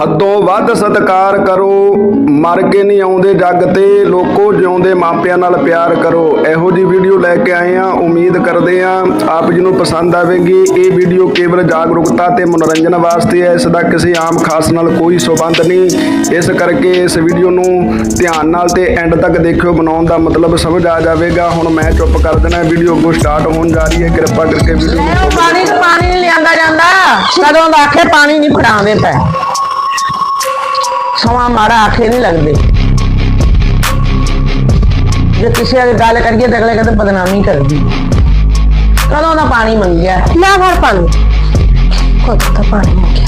ਹੱਦੋਂ ਵੱਧ ਸਤਿਕਾਰ ਕਰੋ, ਮਰ ਕੇ ਨਹੀਂ ਆਉਂਦੇ ਜੱਗ ਤੇ, ਲੋਕੋ ਜਿਉਂਦੇ ਮਾਪਿਆਂ ਨਾਲ ਪਿਆਰ ਕਰੋ। ਇਹੋ ਜੀ ਵੀਡੀਓ ਲੈ ਕੇ ਆਏ ਆ ਉਮੀਦ ਕਰਦੇ ਆ ਆਪ ਜੀ ਨੂੰ ਪਸੰਦ ਆਵੇਗੀ। ਇਹ ਵੀਡੀਓ ਕੇਵਲ ਜਾਗਰੂਕਤਾ ਤੇ ਮਨੋਰੰਜਨ ਵਾਸਤੇ ਹੈ, ਇਸ ਦਾ ਕਿਸੇ ਆਮ ਖਾਸ ਨਾਲ ਕੋਈ ਸਬੰਧ ਨਹੀਂ। ਇਸ ਕਰਕੇ ਇਸ ਵੀਡੀਓ ਨੂੰ ਧਿਆਨ ਨਾਲ ਤੇ ਐਂਡ ਤੱਕ ਦੇਖਿਓ, ਬਣਾਉਣ ਦਾ ਮਤਲਬ ਸਮਝ ਆ ਜਾਵੇਗਾ। ਹੁਣ ਮੈਂ ਚੁੱਪ ਕਰ ਦੇਣਾ, ਵੀਡੀਓ ਅੱਗੋਂ ਸਟਾਰਟ ਹੋਣ ਜਾ ਰਹੀ ਹੈ, ਕਿਰਪਾ ਕਰਕੇ ਵੀਡੀਓ ਨੂੰ ਪਾਣੀ ਪਾਣੀ ਲਿਆਂਦਾ ਜਾਂਦਾ। ਕਦੋਂ ਦਾ ਆਖੇ ਪਾਣੀ ਨਹੀਂ ਫੜਾਉਂਦੇ ਪੈ ਸਮਾਂ ਮਾੜਾ ਆਖੇ ਨਹੀਂ ਲੱਗਦੇ। ਜੇ ਕਿਸੇ ਦੀ ਗੱਲ ਕਰੀਏ ਤਾਂ ਅਗਲੇ ਕਹਿੰਦੇ ਬਦਨਾਮੀ ਕਰਦੀ। ਕਦੋਂ ਦਾ ਪਾਣੀ ਮੰਗਿਆ? ਨਾ ਘਰ ਪਾਣੀ ਖੁਦ ਤਾਂ ਪਾਣੀ ਮੁੱਕਿਆ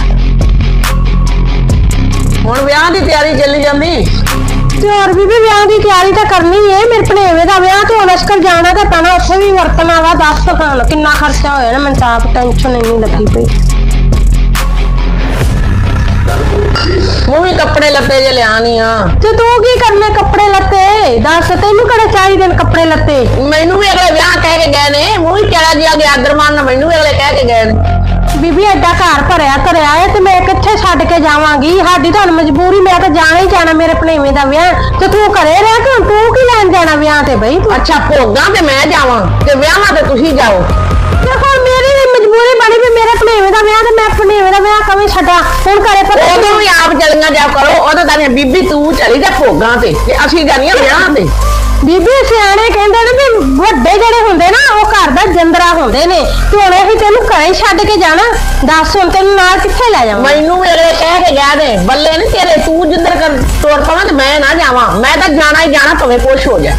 ਹੁਣ ਵਿਆਹ ਦੀ ਤਿਆਰੀ ਚੱਲੀ ਜਾਂਦੀ? ਤੇ ਹੋਰ ਵੀ ਵਿਆਹ ਦੀ ਤਿਆਰੀ ਤਾਂ ਕਰਨੀ ਹੈ ਮੇਰੇ ਭਣੇਵੇਂ ਦਾ ਵਿਆਹ ਤੇ ਹੁਣ ਅਸਕਰ ਜਾਣਾ ਤਾਂ ਪੈਣਾ। ਉੱਥੇ ਵੀ ਵਰਤਣਾ ਵਾ ਦੱਸ ਤਾਂ ਕਿੰਨਾ ਖਰਚਾ ਹੋਇਆ ਨਾ ਮੈਨੂੰ ਤਾਂ ਆਪ ਟੈਨਸ਼ਨ ਇੰਨੀ ਲੱਗੀ ਪਈ। ਉਹ ਵੀ ਕੱਪੜੇ ਲੱਤੇ ਜੇ ਲਿਆਣੀ ਆ। ਤੇ ਤੂੰ ਕੀ ਕਰਨੇ ਕੱਪੜੇ ਲੱਤੇ? ਦੱਸ ਤੈਨੂੰ ਕਿਹੜੇ ਚਾਹੀਦੇ ਨੇ ਕੱਪੜੇ ਲੱਤੇ? ਮੈਨੂੰ ਵੀ ਅਗਲੇ ਵਿਆਹ ਕਹਿ ਕੇ ਗਏ ਨੇ। ਮੂੰਹ ਹੀ ਕਿਹੜਾ ਜਿਹਾ ਗਿਆ ਅਦਰਮਾਨ ਨਾਲ ਮੈਨੂੰ ਵੀ ਅਗਲੇ ਕਹਿ ਕੇ ਗਏ ਨੇ। ਬੀਬੀ ਐਡਾ ਘਰ ਭਰਿਆ ਧਰਿਆ ਹੈ ਤੇ ਮੈਂ ਕਿੱਥੇ ਛੱਡ ਕੇ ਜਾਵਾਂਗੀ? ਸਾਡੀ ਤਾਂ ਹੁਣ ਮਜਬੂਰੀ ਮੈਂ ਤਾਂ ਜਾਣਾ ਹੀ ਜਾਣਾ ਮੇਰੇ ਭਣੇਵੇਂ ਦਾ ਵਿਆਹ। ਤੇ ਤੂੰ ਘਰੇ ਰਹਿ ਕੇ ਤੂੰ ਕੀ ਲੈਣ ਜਾਣਾ ਵਿਆਹ ਤੇ ਬਈ ਤੂੰ? ਅੱਛਾ ਭੋਗਾਂ ਤੇ ਮੈਂ ਜਾਵਾਂ ਤੇ ਵਿਆਹਾਂ ਤੇ ਤੁਸੀਂ ਜਾਓ। ਮੇਰੇ ਭਣੇਵੇਂ ਦਾ ਵਿਆਹ ਤੇ ਮੈਂ ਭਣੇਵੇਂ ਦਾ ਵਿਆਹ ਕਵੇਂ ਛੱਡਾਂ? ਹੁਣ ਘਰੇ ਪਤਾ ਉਦੋਂ ਵੀ ਆਪ ਚਲੀਆਂ ਜਾ ਕਰੋ ਉਦੋਂ ਤਾਂ ਬੀਬੀ ਤੂੰ ਚਲੀ ਜਾ ਭੋਗਾਂ ਤੇ ਤੇ ਅਸੀਂ ਜਾਣੀਆਂ ਵਿਆਹ ਤੇ। ਬੀਬੀ ਸਿਆਣੇ ਕਹਿੰਦੇ ਨੇ ਵੀ ਵੱਡੇ ਜਿਹੜੇ ਹੁੰਦੇ ਨਾ ਉਹ ਘਰ ਦਾ ਜੰਦਰਾ ਹੁੰਦੇ ਨੇ। ਤੇ ਹੁਣ ਅਸੀਂ ਤੈਨੂੰ ਘਰੇ ਛੱਡ ਕੇ ਜਾਣਾ। ਦੱਸ ਹੁਣ ਤੈਨੂੰ ਨਾਲ ਕਿੱਥੇ ਲੈ ਜਾਵਾਂ? ਮੈਨੂੰ ਵੀ ਅਗਲੇ ਕਹਿ ਕੇ ਗਿਆ ਨੇ ਬੱਲੇ ਨੇ ਤੇਰੇ ਤੂੰ ਜਿੰਦਰ ਕਰ ਤੋੜ ਪਵਾਂ ਤੇ ਮੈਂ ਨਾ ਜਾਵਾਂ। ਮੈਂ ਤਾਂ ਜਾਣਾ ਹੀ ਜਾਣਾ ਭਾਵੇਂ ਕੁਛ ਹੋ ਜਾ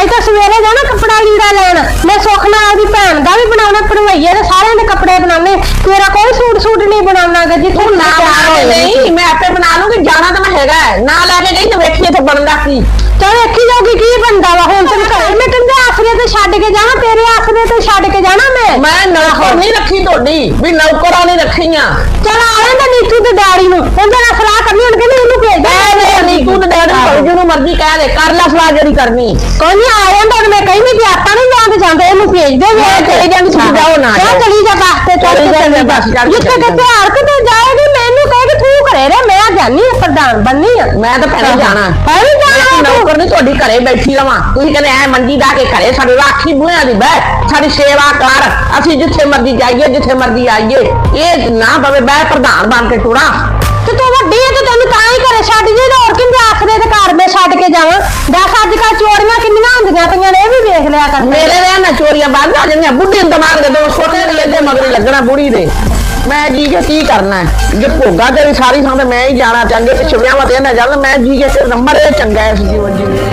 ਅੱਜ ਤਾਂ ਸਵੇਰੇ ਜਾਣਾ ਕੱਪੜਾ ਲੀੜਾ ਲੈਣ। ਮੈਂ ਸੁੱਖ ਨਾਲ ਆਪਦੀ ਭੈਣ ਦਾ ਵੀ ਬਣਾਉਣਾ ਪੜਵਈਏ ਦੇ ਸਾਰਿਆਂ ਦੇ ਕੱਪੜੇ ਬਣਾਉਣੇ। ਤੇਰਾ ਕੋਈ ਸੂਟ ਸੂਟ ਨਹੀਂ ਬਣਾਉਣਾਗਾ ਜਿੱਥੇ ਤੂੰ ਨਾ ਹੋਏ ਨੇ। ਨਹੀਂ ਮੈਂ ਆਪੇ ਬਣਾ ਲੂੰਗੀ ਜਾਣਾ ਤਾਂ ਮੈਂ ਹੈਗਾ ਹੈ। ਨਾ ਲੈ ਕੇ ਗਈ ਤੇ ਵੇਖੀ ਇੱਥੇ ਬਣਦਾ ਕੀ। ਚੱਲ ਵੇਖੀ ਜਾਊਗੀ ਕੀ ਬਣਦਾ ਵਾ। ਹੁਣ ਤੈਨੂੰ ਘਰੇ ਮੈਂ ਤੈਨੂੰ ਆਸਰੇ ਤੇ ਛੱਡ ਕੇ ਜਾਣਾ ਤੇਰੇ ਆਸਰੇ ਤੇ ਛੱਡ ਕੇ ਜਾਣਾ ਮੈਂ। ਮੈਂ ਨੌਕਰ ਨਹੀਂ ਰੱਖੀ ਤੁਹਾਡੀ ਵੀ ਨੌਕਰਾਂ ਨਹੀਂ ਰੱਖੀਆਂ। ਚਲ ਆ ਜਾਂਦਾ ਨੀਤੂ ਤੇ ਡੈਡੀ ਨੂੰ। ਉਹਦੇ ਨਾਲ ਸਲਾਹ ਕਰਨੀ ਹੁਣ ਕਹਿੰਦੇ ਇਹਨੂੰ ਭੇਜ ਕਹਿ ਦੇ ਦੇ ਨੀਕੂ ਤੇ ਡੈਡੀ ਨੂੰ ਜਿਹਨੂੰ ਮਰਜ਼ੀ ਕਹਿ ਦੇ ਕਰ ਲੈ ਸਲਾਹ ਜਿਹੜੀ ਕਰਨੀ। ਕੋਈ ਨਹੀਂ ਆ ਜਾਂਦਾ ਹੁਣ ਮੈਂ ਕਹਿੰਦੀ ਕਿ ਆਪਾਂ ਨਹੀਂ ਜਾਂਦੇ ਜਾਂਦੇ ਇਹਨੂੰ ਭੇਜ ਦੇ ਮੈਂ ਚਲੀ ਜਾਂਦੀ, ਤੁਸੀਂ ਜਾਓ ਨਾ ਚੱਲ ਜਾਓ। ਚਲੀ ਜਾ ਬੱਸ ਤੇ ਚੱਲ ਚਲੀ ਕੇ ਜਾਂਦੀ, ਚਲੀ ਜਾ। ਬੱਸ ਚੜ੍ਹ ਕੇ ਜਿੱਥੇ ਚਲੀ ਕਿਤੇ ਹਰ ਕਿਤੇ ਜਾਏਗੀ ਮੈਨੂੰ ਕਹੇ ਕਿ ਤੂੰ ਘਰੇ ਰਹਿ ਮੈਂ ਜਾਨੀ ਆ ਪ੍ਰਧਾਨ ਬੰਨੀ ਆ। ਮੈਂ ਤਾਂ ਪਹਿਲਾਂ ਜਾਣਾ। ਪਹਿਲਾਂ ਮੈਂ ਜਾਣਾ ਤੂੰ। ਨੌਕਰ ਨਹੀਂ ਤੁਹਾਡੀ ਘਰੇ ਬੈਠੀ ਰਵਾਂ। ਤੁਸੀਂ ਕਹਿੰਦੇ ਐ ਮੰਡੀ ਦਾ ਕੇ ਘਰੇ ਸਾਡੀ ਰਾਖੀ ਬੂਹਿਆਂ ਦੀ ਬਹਿ ਸਾਡੀ ਸੇਵਾ ਕਰ। ਅਸੀਂ ਜਿੱਥੇ ਮਰਜ਼ੀ ਜਾਈਏ ਜਿੱਥੇ ਮਰਜ਼ੀ ਆਈਏ। ਇਹ ਨਾ ਪਵੇ ਬਹਿ ਪ੍ਰਧਾਨ ਬਣ ਕੇ ਟੁਰਾਂ ਤੇ ਤੂੰ ਵੱਡੀ ਹੈ ਤੇ ਤੈਨੂੰ ਤਾਂ ਹੀ ਘਰੇ ਛੱਡ ਜੇ ਤੇ ਹੋਰ ਕਿੰਦੇ ਆਖਦੇ ਤੇ ਘਰ ਮੈਂ ਛੱਡ ਕੇ ਜਾਵਾਂ? ਦੱਸ ਅੱਜ ਕੱਲ ਚੋਰੀਆਂ ਕਿੰਨੀਆਂ ਹੁੰਦੀਆਂ ਪਈਆਂ ਨੇ, ਇਹ ਵੀ ਵੇਖ ਲਿਆ ਕਰ। ਮੇਰੇ ਵਿਆਹ ਨਾਲ ਚੋਰੀਆਂ ਬੰਦ ਆ ਜਾਂਦੀਆਂ, ਬੁੱਢੀ ਨੂੰ ਦਿਮਾਗ ਦੇ ਦੋ, ਛੋਟੇ ਦੇ ਲੱਗੇ ਮਗਰ ਲੱਗਣਾ ਬੁੜੀ ਦੇ। ਮੈਂ ਜੀ ਕੇ ਕੀ ਕਰਨਾ ਹੈ? ਜੇ ਭੋਗਾ ਤੇਰੀ ਸਾਰੀ ਥਾਂ ਤੇ ਮੈਂ ਹੀ ਜਾਣਾ, ਚੰਗੇ ਪਿੱਛੇ ਛੁਵਿਆਵਾਂ ਤੇ ਨਾ ਚੱਲ, ਮੈਂ ਜੀ ਕੇ ਤੇ ਨੰਬਰ ਇਹ ਚੰਗਾ ਹੈ ਇਸ ਜੀਵਨ ਜੀ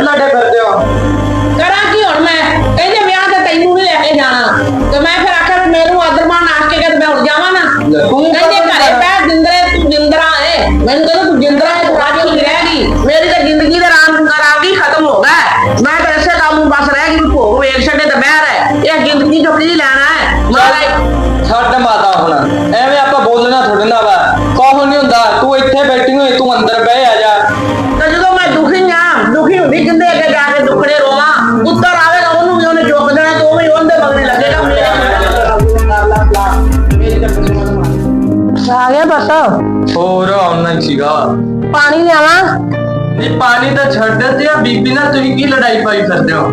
ਅੱਜ ਹੋਰ ਆਉਣਾ ਸੀਗਾ। ਪਾਣੀ ਲਿਆਵਾਂ? ਨਹੀਂ ਪਾਣੀ ਤਾਂ ਛੱਡ ਤੇ ਆ। ਬੀਬੀ ਨਾਲ ਤੁਸੀਂ ਕੀ ਲੜਾਈ ਪਾਈ ਫਿਰਦੇ ਹੋ?